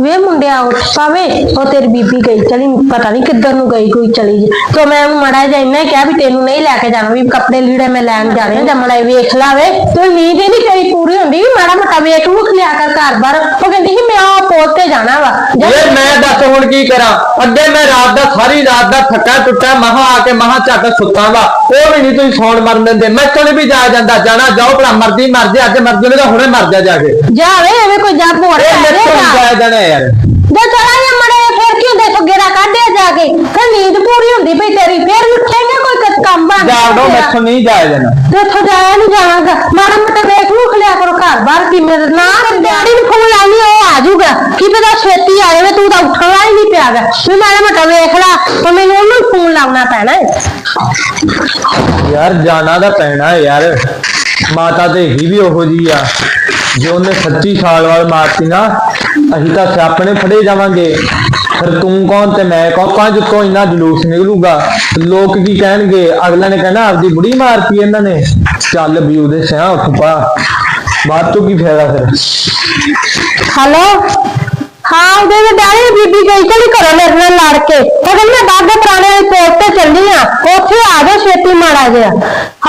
ਵੇ ਮੁੰਡਿਆ ਉੱਠ ਪਾਵੇ ਉਹ ਤੇਰੀ ਬੀਬੀ ਗਈ ਚਲੀ ਪਤਾ ਨਹੀਂ ਕਿੱਧਰ ਨੂੰ ਗਈ ਕੋਈ ਚਲੀ ਜੀ ਤੇ ਮੈਂ ਉਹਨੂੰ ਮੜਾ ਜਾ ਇੰਨਾ ਹੀ ਕਿਹਾ ਵੀ ਤੈਨੂੰ ਨਹੀਂ ਲੈ ਕੇ ਜਾਣਾ ਵੀ ਕੱਪੜੇ ਲੀੜੇ ਮੈਂ ਲੈਣ ਜਾਣੇ ਆ ਜਾਂ ਮੜਾ ਵੇਖ ਲਾਵੇ ਤੇ ਨੀਂਦ ਹੀ ਨਹੀਂ ਤੇਰੀ ਪੂਰੀ ਹੁੰਦੀ ਮਾੜਾ ਮੋਟਾ ਵੇਖ ਮੁਖ ਲਿਆ ਕਰ ਘਰ ਬਾਰ। ਉਹ ਕਹਿੰਦੀ ਸੀ ਮੈਂ ਉਹ ਪੋਤ ਤੇ ਜਾਣਾ ਵਾ। ਜਾ- ਯਾਰ ਮੈਂ ਦੱਸ ਹੁਣ ਕੀ ਕਰਾਂ? ਅੱਗੇ ਮੈਂ ਰਾਤ ਦਾ ਸਾਰੀ ਰਾਤ ਦਾ ਥੱਕਾ ਟੁੱਟਾ ਮਹਾ ਆ ਕੇ ਮਹਾ ਝੱਟ ਸੁੱਤਾ ਵਾ। ਉਹ ਵੀ ਨਹੀਂ ਤੁਸੀਂ ਸੌਣ ਮਰਨ ਦਿੰਦੇ। ਮੈਂ ਚਲ ਵੀ ਜਾ ਜਾਂਦਾ। ਜਾਣਾ ਜਾਓ ਭਲਾ ਮਰਦੀ ਮਰ ਜਾ ਅੱਜ ਨੇ ਤਾਂ ਹੁਣੇ ਮਰ ਜਾ ਜਾ ਕੇ। ਜਾ ਵੇ ਐਵੇਂ ਕੋਈ ਜਾ ਇਹ ਮੇਰੇ ਜਾਇਆ ਜਾਣਾ ਯਾਰ। ਜੇ ਚਲਾ ਜਾ ਮੜੇ ਫਿਰ ਕੀ ਹੁੰਦਾ ਸੋ ਗੇੜਾ ਕੱਢਿਆ ਜਾ ਕੇ ਫਿਰ ਨੀਂਦ ਪੂਰੀ ਹੁੰਦੀ ਪਈ ਤੇਰੀ ਫਿਰ ਉੱਠੇਂਗੇ ਕੋਈ ਕ- ਕੰਮ ਬਣ ਜਾੜੋ ਮੈਥੋਂ ਨਹੀਂ ਜਾਇਆ ਜਾਣਾ। ਤੇ ਉੱਥੋਂ ਜਾਇਆ ਨਹੀਂ ਜਾਵਾਂਗਾ ਮਾੜਾ ਮੋਟਾ ਵੇਖ ਲੂ ਖਲਿਆ ਕਰੋ ਘਰ ਬਾਹਰ ਕੀ ਮੇਰੇ ਨਾ ਡੈਡੀ ਨੂੰ ਫੋਨ ਲਾਉਣੀ ਉਹ ਆ ਜਾਊਗਾ। ਕੀ ਪਤਾ ਛੇਤੀ ਆਏ ਵੇ ਤੂੰ ਤਾਂ ਉੱਠਣਾ ਹੀ ਨਹੀਂ ਪਿਆਗਾ ਤੂੰ ਮਾੜਾ ਮੋਟਾ ਵੇਖ ਲਾ ਤੇ ਮੈਨੂੰ ਉਹਨੂੰ ਫੋਨ ਲਾਉਣਾ ਪੈਣਾ ਹੈ ਯਾਰ ਜਾਣਾ ਤਾਂ ਪੈਣਾ ਹੈ ਯਾਰ। ਮਾਤਾ ਤੇ ਹੀ ਵੀ ਉਹੋ ਜੀ ਆ। ਜੇ ਉਹਨੇ ਸੱਚੀ ਸਾਲ ਵਾਲ ਮਾਰਤੀ ਨਾ, ਅਸੀਂ ਤਾਂ ਸਿਆਪਣੇ ਫੜੇ ਜਾਵਾਂਗੇ। ਫਿਰ ਤੂੰ ਕੌਣ ਤੇ ਮੈਂ ਕੌਣ? ਪੰਜ ਤੋਂ ਇੰਨਾ ਜਲੂਸ ਨਿਕਲੂਗਾ। ਲੋਕ ਕੀ ਕਹਿਣਗੇ? ਅਗਲਾ ਨੇ ਕਹਿਣਾ, ਆਪਦੀ ਬੁੜੀ ਮਾਰਤੀ ਇਹਨਾਂ ਨੇ। ਚੱਲ ਵੀ ਉਹਦੇ ਸਿਆ ਉੱਠ ਪਾ। ਬਾਤ ਤੋਂ ਕੀ ਫਾਇਦਾ ਫਿਰ? ਹੈਲੋ ਹਾਂ ਉਹਦੇ ਦੇ ਡੈਡੀ ਬੀਬੀ ਗਈ ਚਲੀ ਘਰੋਂ ਮੇਰੇ ਨਾਲ ਲੜ ਕੇ। ਉਹ ਕਹਿੰਦੀ ਮੈਂ ਦਾਦੇ ਪੁਰਾਣੇ ਵਾਲੀ ਕੋਟ ਤੇ ਚੱਲੀ ਆ। ਉੱਥੇ ਆ ਜਾ ਛੇਤੀ ਮਾੜਾ ਜਿਹਾ।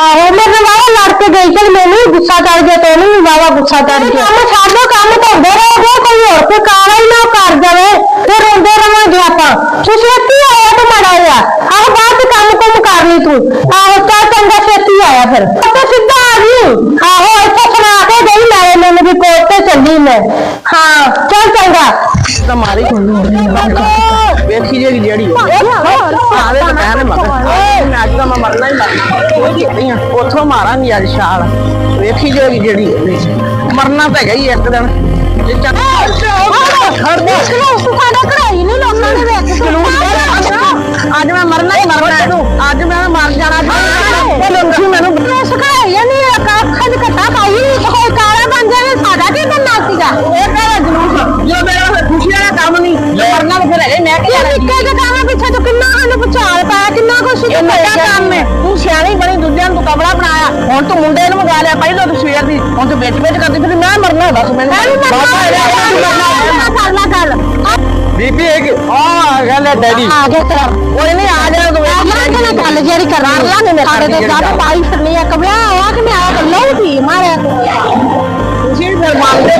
ਆਹੋ ਮੇਰੇ ਨਾਲ ਲੜ ਕੇ ਗਈ ਚਲ ਮੈਨੂੰ ਵੀ ਗੁੱਸਾ ਚੜ ਗਿਆ ਤੇ ਉਹਨੂੰ ਵੀ ਵਾਵਾ ਗੁੱਸਾ ਚੜ ਗਿਆ। ਕੰਮ ਛੱਡੋ ਕੰਮ ਧੰਦੇ ਰਹੋਗੇ ਕੋਈ ਹੋਰ ਕੋਈ ਕਾਰਾ ਹੀ ਨਾ ਕਰ ਜਾਵੇ ਤੇ ਰੋਂਦੇ ਰਵਾਂਗੇ ਆਪਾਂ। ਤੂੰ ਛੇਤੀ ਆਇਆ ਤੇ ਮਾੜਾ ਜਿਹਾ। ਆਹ ਬਾਅਦ ਚ ਕੰਮ ਕੁਮ ਕਰ ਲਈ ਤੂੰ। ਆਹੋ ਚੱਲ ਚੰਗਾ ਛੇਤੀ ਆਇਆ ਫਿਰ। ਤੇ ਸਿੱਧਾ ਆ ਗਈ ਆਹੋ ਇੱਥੇ ਸੁਣਾ ਕੇ ਗਈ ਮੈਂ ਮੈਨੂੰ ਵੀ ਕੋਟ ਤੇ ਚੱਲੀ ਮੈਂ। ਹਾਂ ਚੱਲ ਚੰਗਾ। ਤਾਂ ਮਾਰੀ ਵੇਖੀ ਜੇ ਜਿਹੜੀ ਆਵੇ ਤਾਂ ਮੈਂ ਨੇ ਮੈਂ ਅੱਜ ਤਾਂ ਮੈਂ ਮਰਨਾ ਹੀ ਮਰਨਾ। ਉੱਥੋਂ ਮਾਰਾਂਗੀ ਅੱਜ ਛਾਲ। ਵੇਖੀ ਜੇ ਜਿਹੜੀ ਮਰਨਾ ਤਾਂ ਹੈਗਾ ਹੀ ਇੱਕ ਦਿਨ। ਜੇ ਚੱਲ ਦੇਖ ਲੋ ਸਾਡਾ ਕਢਾਈ ਨਹੀਂ ਲੋਕਾਂ ਨੇ ਵੇਖ ਅੱਜ ਮੈਂ ਮਰਨਾ ਹੀ ਮਰਨਾ। ਅੱਜ ਮੈਂ ਮਰ ਜਾਣਾ। ਨਿੱਕੇ ਜਿਹੇ ਕੰਮ ਪਿੱਛੇ ਤੂੰ ਕਿੰਨਾ ਸਾਨੂੰ ਪੁਚਾਲ ਪਾਇਆ ਕਿੰਨਾ ਕੁਛ ਇਹ ਮੇਰਾ ਕੰਮ ਹੈ। ਤੂੰ ਸਿਆਣੀ ਬਣੀ ਦੂਜਿਆਂ ਨੂੰ ਤੂੰ ਕਬੜਾ ਬਣਾਇਆ। ਹੁਣ ਤੂੰ ਮੁੰਡੇ ਨੂੰ ਮੰਗਾ ਲਿਆ ਪਹਿਲਾਂ ਤੂੰ ਸਵੇਰ ਦੀ ਹੁਣ ਤੂੰ ਵਿੱਚ ਵਿੱਚ ਕਰਦੀ ਫਿਰ ਮੈਂ ਮਰਨਾ ਬਸ ਮੈਨੂੰ। ਕਰਨਾ ਗੱਲ ਬੀਬੀ ਇੱਕ ਆ ਗੱਲ ਹੈ ਡੈਡੀ। ਆ ਗਿਆ ਤੇਰਾ ਕੋਈ ਨਹੀਂ ਆ ਜਾਣਾ ਤੂੰ ਮੈਂ ਕਹਿੰਦਾ ਗੱਲ ਜਿਹੜੀ ਕਰਨੀ ਲਾਂਗੇ ਮੇਰੇ ਸਾਡੇ ਤੇ ਗੱਲ। ਪਾਈ ਫਿਰਨੀ ਆ ਕਬਿਆ ਆ ਕਿ ਮੈਂ ਆ ਲਊ ਪੀ ਮਾਰਿਆ ਤੁਸੀਂ ਫਿਰ ਮੰਨਦੇ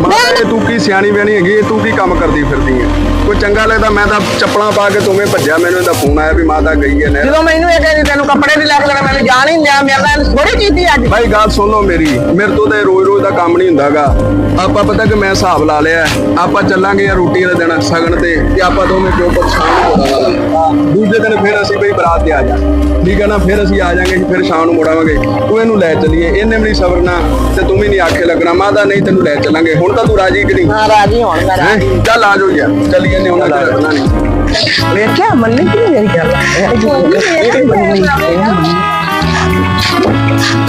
ਮਾਂ ਤੂੰ ਕੀ ਸਿਆਣੀ ਬਿਆਣੀ ਹੈਗੀ ਹੈ, ਤੂੰ ਕੀ ਕੰਮ ਕਰਦੀ ਫਿਰਦੀ ਹੈ ਕੋਈ ਚੰਗਾ ਲੱਗਦਾ ਮੈਂ ਤਾਂ ਚੱਪਲਾਂ ਪਾ ਕੇ ਤੁਮੇ ਭੱਜਿਆ ਮੈਨੂੰ ਇਹਦਾ ਫੋਨ ਆਇਆ ਵੀ ਮਾਤਾ ਗਈ ਹੈ ਨਹਿਰ। ਜਦੋਂ ਮੈਨੂੰ ਇਹ ਕਹਿੰਦੀ ਤੈਨੂੰ ਕੱਪੜੇ ਨਹੀਂ ਲੈ ਕੇ ਦੇਣਾ ਮੈਨੂੰ ਜਾਣ ਹੀ ਨਹੀਂ ਦਿਆ ਮੇਰੇ ਨਾਲ ਥੋੜੀ ਕੀਤੀ ਅੱਜ। ਭਾਈ ਗੱਲ ਸੁਣ ਲਓ ਮੇਰੀ। ਮੇਰੇ ਤੋਂ ਤਾਂ ਰੋਜ਼ ਰੋਜ਼ ਦਾ ਕੰਮ ਨਹੀਂ ਹੁੰਦਾਗਾ। ਆਪਾਂ ਪਤਾ ਕਿ ਮੈਂ ਹਿਸਾਬ ਲਾ ਲਿਆ ਹੈ। ਆਪਾਂ ਚੱਲਾਂਗੇ ਯਾਰ ਰੋਟੀ ਵਾਲੇ ਦਿਨ ਸਗਣ ਤੇ ਤੇ ਆਪਾਂ ਦੋਵੇਂ ਪਿਓ ਪੁੱਤ ਸ਼ਾਮ ਨੂੰ ਮੁੜਾਂਗੇ। ਦੂਜੇ ਦਿਨ ਫਿਰ ਅਸੀਂ ਬਈ ਬਰਾਤ ਤੇ ਆ ਜਾ। ਠੀਕ ਹੈ ਨਾ? ਫਿਰ ਅਸੀਂ ਆ ਜਾਾਂਗੇ ਫਿਰ ਸ਼ਾਮ ਨੂੰ ਮੁੜਾਵਾਂਗੇ ਤੂੰ ਇਹਨੂੰ ਲੈ ਚੱਲੀਏ। ਇਹਨੇ ਵੀ ਨਹੀਂ ਸਬਰਨਾ ਤੇ ਤੂੰ ਵੀ ਨਹੀਂ ਆਖੇ ਲੱਗਣਾ। ਮਾਤਾ ਨਹੀਂ ਤੈਨੂੰ ਲੈ ਚੱਲਾਂਗੇ। ਹੁਣ ਤਾਂ ਤੂੰ ਰਾਜੀ ਕਿ ਨਹੀਂ? ਹਾਂ ਰਾਜੀ ਹੋਣ ਮੈਂ ਰਾਜੀ। ਹੈਂ? ਚੱਲ ਆ ਜਾਓ ਯਾਰ। ਚੱਲੀਏ ਨੇ ਉਹਨਾਂ ਰੱਖਣਾ ਨਹੀਂ। ਵੇਖਿਆ ਮੰਨੀ ਕਿ ਮੇਰੀ ਗੱਲ?